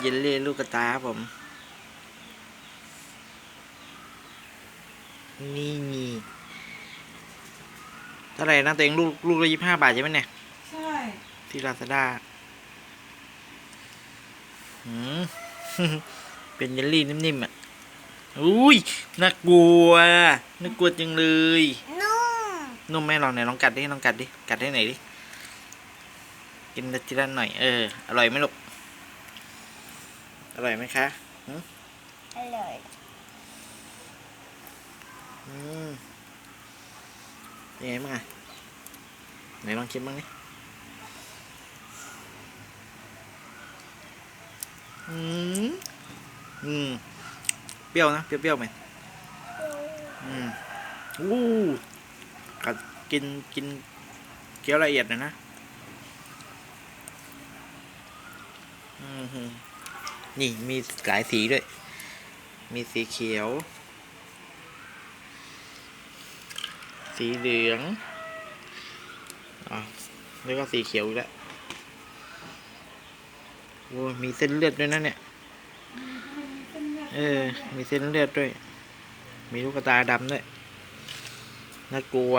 เยลลี่ลูกกระตาครับผม นี่นี่เท่าไหร่นะตัวเองลูกลูกละยี่ห้าบาทใช่ไหมเนี่ย ใช่ ที่ลาซาด้าหืมเป็นเยลลี่นิ่มๆอะ อุ้ยน่ากลัว น่ากลัวจังเลย นุ่ม นุ่มไหมลองไหนลองกัดดิลองกัดดิ กัดให้หน่อยดิ กินทีละหน่อย เออ อร่อยไหมลูก อร่อยไหมคะหืมอร่อยอืมยังไงบ้างอะไหนลองชิมบ้างดิอืม อืม เปรี้ยวนะ เปรี้ยวๆไหมอืม อู้กัดกิน กินเคี้ยวละเอียดหน่อยนะ อืมฮึ นี่มีหลายสีด้วย มีสีเขียว สีเหลืองอะแล้วก็สีเขียวอีกแล้วโอ้ยมีเส้นเลือดด้วยนะเนี่ย เออ มีเส้นเลือดด้วย มีลูกตาดำด้วย น่ากลัว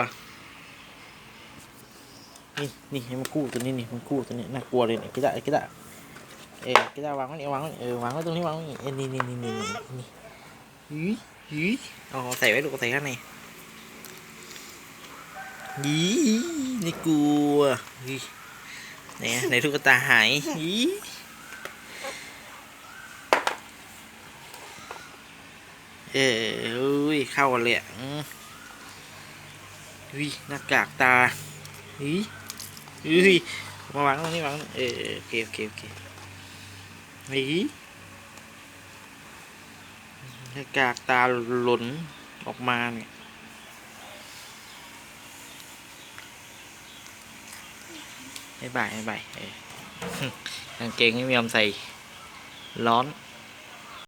นี่ นี่ให้มันคู่ตัวนี้นี่ มันคู่ตัวนี้ น่ากลัวเลยเนี่ยกิดะกิดะ เออกิดะวางไว้นี่วางไว้เออวางไว้ตรงนี้วางไว้นี่เออนี่นี่นี่นี่นี่นี่หืยหืยอ๋อใส่ไว้ลูกใส่ข้างในยี่นี่กลัวยี่เนี่ยในทุกตาหายยี่เออเข้าเลยอะอืมอุ้ยหน้ากากตาอุ้ยอุ้ยมาวางตรงนี้วางเออโอเคโอเคโอเค นี่หน้กากตาหล่นออกมาเนี่ยบ๊ายบายบ๊ายบายเออกางเกงไม่ยอมใส่ร้อน